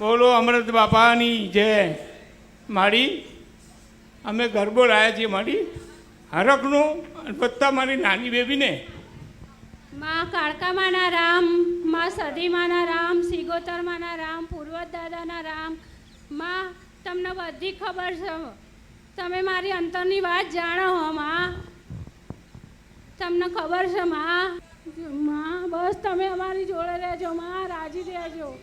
બોલો અમૃત બાપાની જય મારી અમે ગરબો લાયા છીએ મારી હરકનું પત્તા મારી નાની બેબીને. માં કાળકામાના રામ, માં સદીમાના રામ, સિગોતરમાના રામ પૂર્વજ દાદાના રામ. માં, તમને બધી ખબર છે. તમે મારી અંતરની વાત જાણો હો, માં. તમને ખબર છે, માં? માં, બસ તમે અમારી જોડે રહેજો, માં, રાજી રહેજો.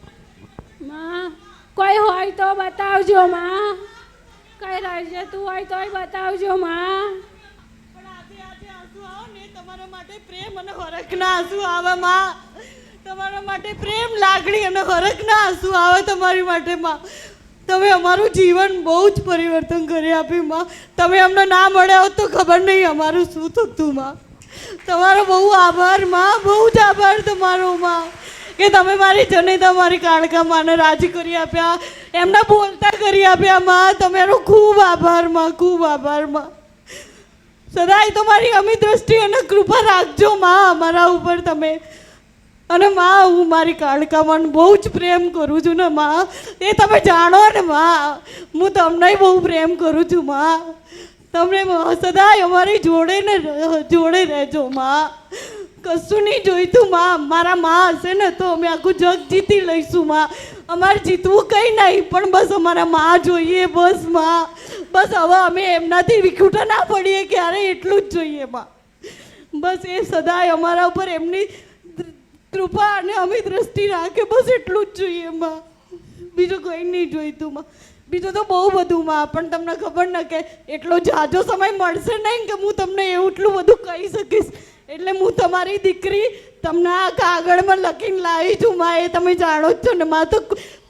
માં, કોઈ હોય તો બતાવજો માં. કઈ રાજ્ય તું હોય તોય બતાવજો માં. તમારા માટે પ્રેમ અને હરખના આંસુ આવે માં. તમારા માટે પ્રેમ, લાગણી અને હરખના આંસુ આવે તમારી માટે માં. તમે અમારું જીવન બહુ જ પરિવર્તન કરી આપ્યું માં. તમે અમને ના મળ્યા હોત તો ખબર નહીં અમારું શું થતું માં. તમારો બહુ આભારમાં, બહુ જ આભાર તમારો માં. કે તમે મારી જનેતા મારી કાળકા માને રાજી કરી આપ્યા, એમના બોલતા કરી આપ્યા, માં, તમારો ખૂબ આભાર, માં, ખૂબ આભાર, માં. સદાય તમારી અમી દ્રષ્ટિ અને કૃપા રાખજો, માં, અમારા ઉપર તમે. અને માં, હું મારી કાળકામાં બહુ જ પ્રેમ કરું છું ને, માં. એ તમે જાણો ને, માં. હું તમને બહુ પ્રેમ કરું છું, માં. તમે સદાય અમારી જોડે ને જોડે રહેજો, માં. કશું નહીં જોઈતું, માં. મારા માં હશે ને તો અમે આખું જગ જીતી લઈશું, માં. અમારે જીતવું કંઈ નહીં, પણ બસ અમારા માં જોઈએ, બસ, માં. બસ હવે અમે એમનાથી વિખૂટા ના પડીએ ક્યારે એટલું જ જોઈએ, માં. બસ એ સદાય અમારા ઉપર એમની કૃપા અને અમે દ્રષ્ટિ રાખે, બસ એટલું જ જોઈએ, માં. બીજું કંઈ નહીં જોઈતું, માં. બીજું તો બહુ બધું, માં, પણ તમને ખબર ન કે એટલો જાજો સમય મળશે નહીં કે હું તમને એટલું બધું કહી શકીશ. એટલે હું તમારી દીકરી તમને આ કાગળમાં લખીને લાવી છું માં એ તમે જાણો જ છો ને માં તો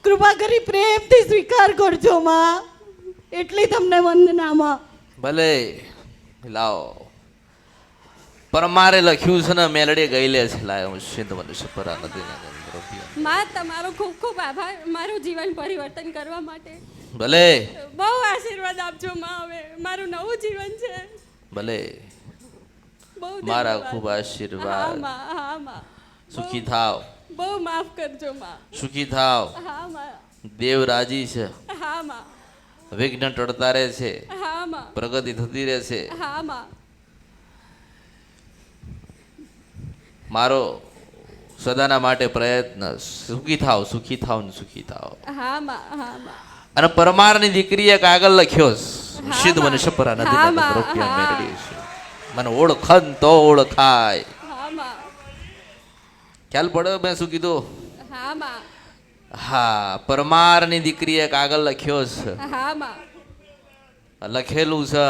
કૃપા કરી પ્રેમથી સ્વીકાર કરજો માં. એટલી તમને વંદનામાં. ભલે લાવો. પરમારે લખ્યું છે ને મેલડી ગયેલે છે લાયો હું સિંધ મનુષ્ય પરા નદીના અંદરમાં તમારો ખૂબ ખૂબ આભાર મારું જીવન પરિવર્તન કરવા માટે. ભલે. બહુ આશીર્વાદ આપજો માં હવે. મારું નવું જીવન છે. ભલે. મારા ખૂબ આશીર્વાદ. સુખી થાવ. બહુ માફ કરજો માં. સુખી થાવ. દેવ રાજી છે. વિઘ્ન ટળતા રહે છે. પ્રગતિ થતી રહે છે. મારો સદાના માટે પ્રયત્ન સુખી થાવ સુખી થાવ ને સુખી થાવ. અને પરમારની દીકરીએ કાગળ લખ્યો સિદ્ધ મને મનુષ્યપરા નથી હા. મેળવી છે. મને ઓળખન તો ઓળખાય. ખ્યાલ પડ્યો મેં શું કીધું? હા પરમારની દીકરીએ કાગળ લખ્યો છે. લખેલું છે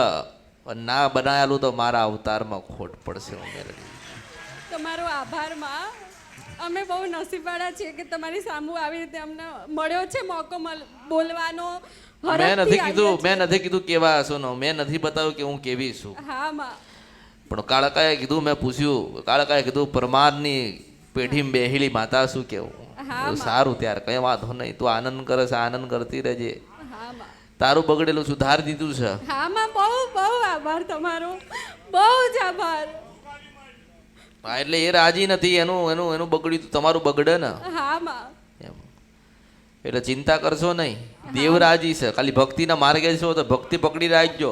ના બનાયેલું તો મારા અવતારમાં ખોટ પડશે હું તમારો આભારમાં. અમે બહુ નસીબવાળા છીએ કે તમારી સામુ આવી રીતે અમને મળ્યો છે મોકો બોલવાનો. મેં નથી કીધું મેં નથી કીધું કેવા હશો મેં નથી બતાવ્યું કે હું કેવી છું. હા માં પણ કાળકાએ કીધું મેં પૂછ્યું કાળકાએ કીધું પરમારની પેઢીમાં બેહેલી માતા શું કેવું સારું ત્યારે કઈ વાંધો નહીં તું આનંદ કરે છે આનંદ કરતી રહેજે. તારું બગડેલું સુધાર દીધું છે. હા માં બહુ બહુ આભાર તમારો. બહુ જ આભાર. હા એટલે એ રાજી નથી એનું એનું એનું બગડ્યું તો તમારું બગડે ને. હા માં. એટલે ચિંતા કરશો નહીં. દેવરાજી છે. ખાલી ભક્તિના માર્ગે છો તો ભક્તિ પકડી રાખજો.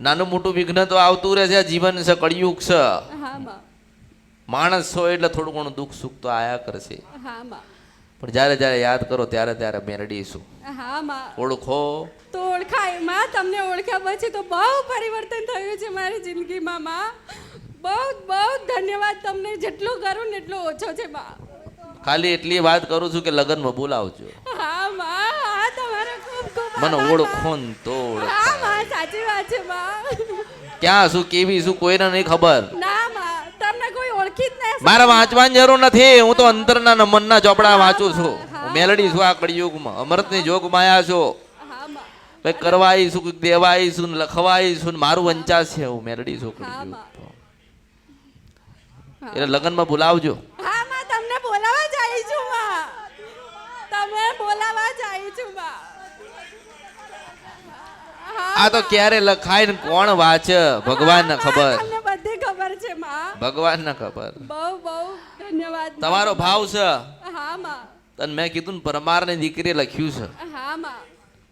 નાનું મોટું વિઘ્ન તો આવતું રહે છે. આ જીવન છે કળિયુગ છે. માણસ છો એટલે થોડું ઘણું દુઃખ સુખ તો આયા કરશે. પણ જ્યારે જ્યારે યાદ કરો ત્યારે ત્યારે મેરડીશું ઓળખો. તો ઓળખાય. માં તમને ઓળખ્યા પછી તો બહુ પરિવર્તન થયું છે મારી જિંદગીમાં માં. બહુ બહુ ધન્યવાદ. તમને જેટલું કરું ને એટલું ઓછો છે માં. ખાલી એટલી વાત કરું છું કે લગ્નમાં બોલાવજો. મને ઓળખો ને તો સાચી વાત છે ક્યાં શું કેવી શું કોઈને નહીં ખબર. મારે વાંચવાની જરૂર નથી હું તો અંતરના નમનના મનના ચોપડા વાંચું છું. મેલડી છું આ કળિયુગમાં. અમૃતની જોગ માયા છો. કઈ કરવા આવીશું કંઈક દેવા આવીશું ને લખવા આવીશું મારું વંચાશ છે હું મેલડી છું કળિયુગમાં. એટલે લગ્નમાં બોલાવજો હા માં તમને બોલાવા જ આવી છું માં તમે બોલાવા જ આવી છું માં આ તો ક્યારે લખાય ને કોણ વાંચે? ભગવાન ને ખબર. તમને બધી ખબર છે માં. ભગવાનને ખબર. બહુ બહુ ધન્યવાદ તમારો ભાવ છે. હા માં. તને મેં કીધું ને પરમારની દીકરીએ લખ્યું છે. હા માં.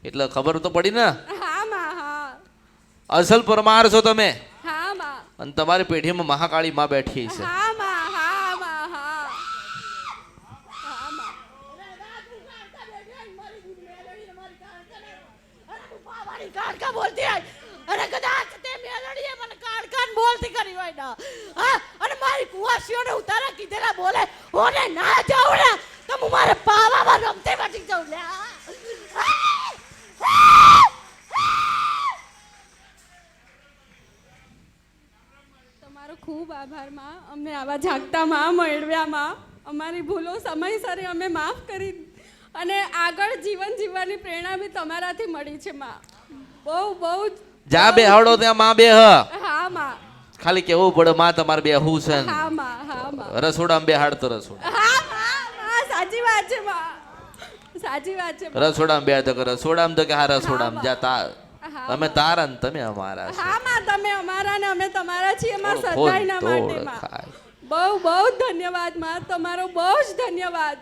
એટલે ખબર તો પડી ને? હા માં હા. અસલ પરમાર છો તમે. હા માં. અને તમારી પેઢીમાં મહાકાળી માં બેઠી છે. હા માં હા હા માં મારી કાળકા બોલતી હોય અને કદાચ તે મેલડીએ મને કાળકાન બોલતી કરી હોય ને હા અને મારી ઉતારા કીધેલા બોલે ઓને ના જાઉં ને તો હું મારે પાવામાં રમતે બચી જાઉં લે. તમારો ખૂબ આભારમાં. અમને આવા જાગતા માં મેળવ્યા માં. અમારી ભૂલો સમયસર અમે માફ કરી અને આગળ જીવન જીવવાની પ્રેરણા બી તમારાથી મળી છે માં. બહુ બહુ જ- જા બે હળો ત્યાં માં બે હ. હા માં. ખાલી કેવું પડે માં તમારે બે હું છે રસોડામાં બે હાડતો રસોડા. સાચી વાત છે સાચી વાત છે. રસોડામાં બે તો રસોડામાં તો કે હા રસોડામાં. જા તાર અમે તારા ને તમે અમારા. હા માં તમે અમારા ને અમે તમારા છીએ માં સદાયના માટે માં. બહુ બહુ ધન્યવાદમાં. તમારો બહુ જ ધન્યવાદ.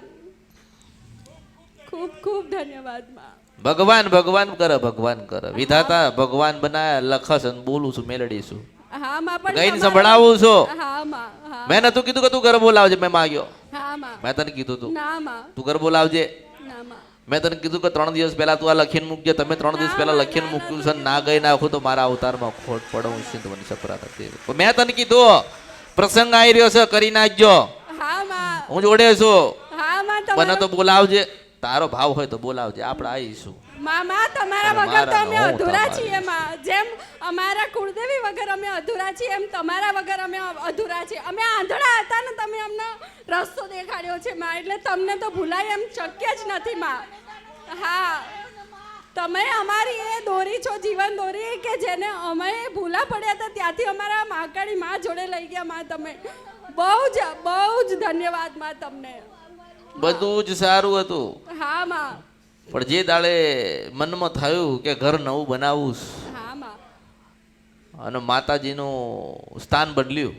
ખૂબ ખૂબ ધન્યવાદમાં. ભગવાન ભગવાન કરે ભગવાન કરે. વિધાતા ભગવાન બનાયા લખસ અને બોલું છું મેલડી છું. હા માં પણ ગઈને સંભળાવું છું. હા માં હા. મેં નતું કીધું કે તું ઘર બોલાવજે મેં માગ્યો. હા માં મેં તને કીધું તું. ના માં તું ઘર બોલાવજે. ના માં મેં તને કીધું કે ત્રણ દિવસ પહેલા તું આ લખીને મૂકજે. તમે ત્રણ દિવસ પહેલા લખીને મૂક્યું છે ના ગઈ નાખું તો મારા અવતારમાં ખોટ પડે હું સિંધ સપરા હતી મેં તને કીધું પ્રસંગ આવી રહ્યો છે કરી નાખજો. હું જોડે છું. તમારો તો બોલાવજે. તારો ભાવ હોય તો બોલાવજે. આપણે આવીશું. મામા તમારા વગર તો અમે અધૂરા છીએ માં. જેમ અમારા કુળદેવી વગર અમે અધૂરા છીએ એમ તમારા વગર અમે અધૂરા છીએ. અમે આંધળા હતા ને તમે અમને રસ્તો દેખાડ્યો છે માં. એટલે તમને તો ભૂલાય એમ શક્ય જ નથી માં. હા. તમે અમારી એ દોરી છો જીવન દોરી કે જેને અમે ભૂલા પડ્યા હતા ત્યાંથી અમારા મહાકાળી માં જોડે લઈ ગયા માં તમે. બહુ જ બહુ જ ધન્યવાદમાં તમને. બધું જ સારું હતું. હા માં. પણ જે દાડે મનમાં થયું કે ઘર નવું બનાવવું અને માતાજીનું સ્થાન બદલ્યું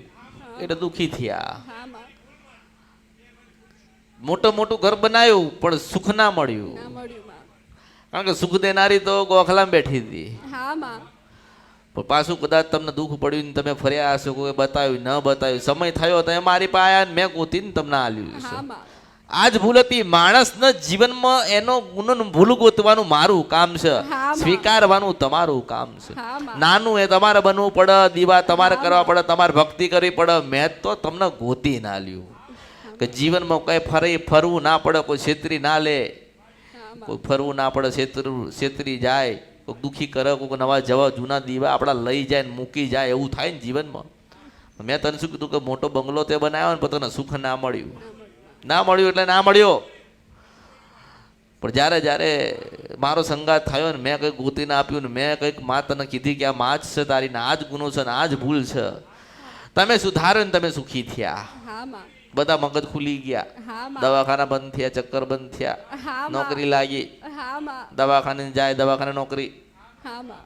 એટલે દુઃખી થયા. મોટું મોટું ઘર બનાવ્યું પણ સુખ ના મળ્યું. કારણ કે સુખ દેનારી તો ગોખલામાં બેઠી હતી. પણ પાછું કદાચ તમને દુઃખ પડ્યું ને તમે ફર્યા હશો કોઈ બતાવ્યું ન બતાવ્યું. સમય થયો તો મારી પાસે મેં ગોતીને તમને આલ્યું છે આજ ભૂલ હતી માણસના જીવનમાં એનો ગુણ ભૂલ ગોતવાનું મારું કામ છે. સ્વીકારવાનું તમારું કામ છે. નાનું એ તમારે બનવું પડે દીવા તમારે કરવા પડે તમારે ભક્તિ કરવી પડે. મેં તો તમને ગોતી ના લ્યું. કે જીવનમાં કઈ ફરી ફરવું ના પડે કોઈ છેતરી ના લે. કોઈ ફરવું ના પડે છેતરું છેતરી જાય. કોઈ દુઃખી કરે કોઈ નવા જવા જૂના દીવા આપણા લઈ જાય ને મૂકી જાય એવું થાય ને જીવનમાં. મેં તને શું કીધું કે મોટો બંગલો તે બનાવ્યો ને પણ તને સુખ ના મળ્યું. ના મળ્યું એટલે ના મળ્યો. પણ જ્યારે જ્યારે મારો સંગાત થયો ને મેં કંઈક ગોતીને આપ્યું ને મેં કંઈકમાં તને કીધી કે આ માં જ છે તારી ને આ જ ગુનો છે ને આ જ ભૂલ છે. તમે સુધારો ને તમે સુખી થયા. બધા મગજ ખુલી ગયા. દવાખાના બંધ થયા ચક્કર બંધ થયા. નોકરી લાગી. દવાખાને જાય દવાખાને નોકરી.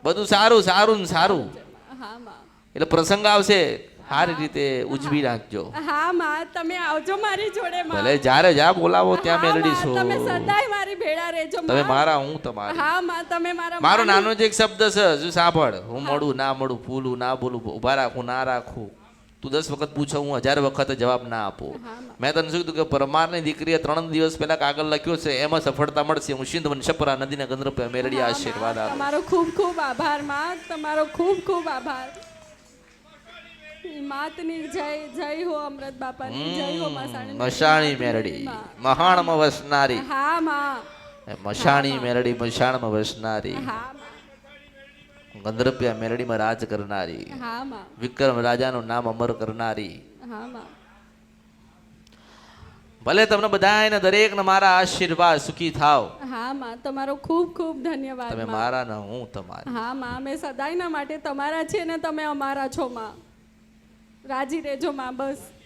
બધું સારું સારું ને સારું. એટલે પ્રસંગ આવશે. સારી રીતે ઉજવી રાખજો. હા માં તમે આવજો મારી જોડે માં. ભલે જ્યારે જ્યાં બોલાવો ત્યાં મેલડી છો. તમે સદાય મારી ભેળા રહેજો તમે મારા હું તમારી. હા માં તમે મારા મારો નાનો જ એક શબ્દ છે જો સાંભળ. હું મળું ના મળું ફૂલું ના બોલું ઊભા રાખું ના રાખું. તું દસ વખત પૂછો હું હજાર વખત જવાબ ના આપું. મેં. તને શું કીધું કે પરમારની દીકરીએ ત્રણ દિવસ પહેલા કાગળ લખ્યો છે એમાં સફળતા મળશે. હું સિંધ વંશપરા નદીના ગંદ્રપે મેળડી હા, આશીર્વાદ તમારો ખૂબ ખૂબ આભારમાં તમારો ખૂબ ખૂબ આભાર. માતની જય જય હો અમૃત બાપાની જય હો મસાણી મસાણી મેરડી મહાણમાં વસનારી. હા માં. મસાણી મેરડી મશાણમાં વસનારી. હા માં. મેરડીમાં રાજ કરનારી. હા માં. વિક્રમ રાજાનું નામ અમર કરનારી. હા માં. ભલે તમને બધાને દરેકને મારા આશીર્વાદ સુખી થાવ. હા માં. તમારો ખૂબ ખૂબ ધન્યવાદ તમે મારા ને હું તમારા. હા માં. અમે સદાયના માટે તમારા છે ને તમે અમારા છો માં. રાજી રહેજો માં બસ.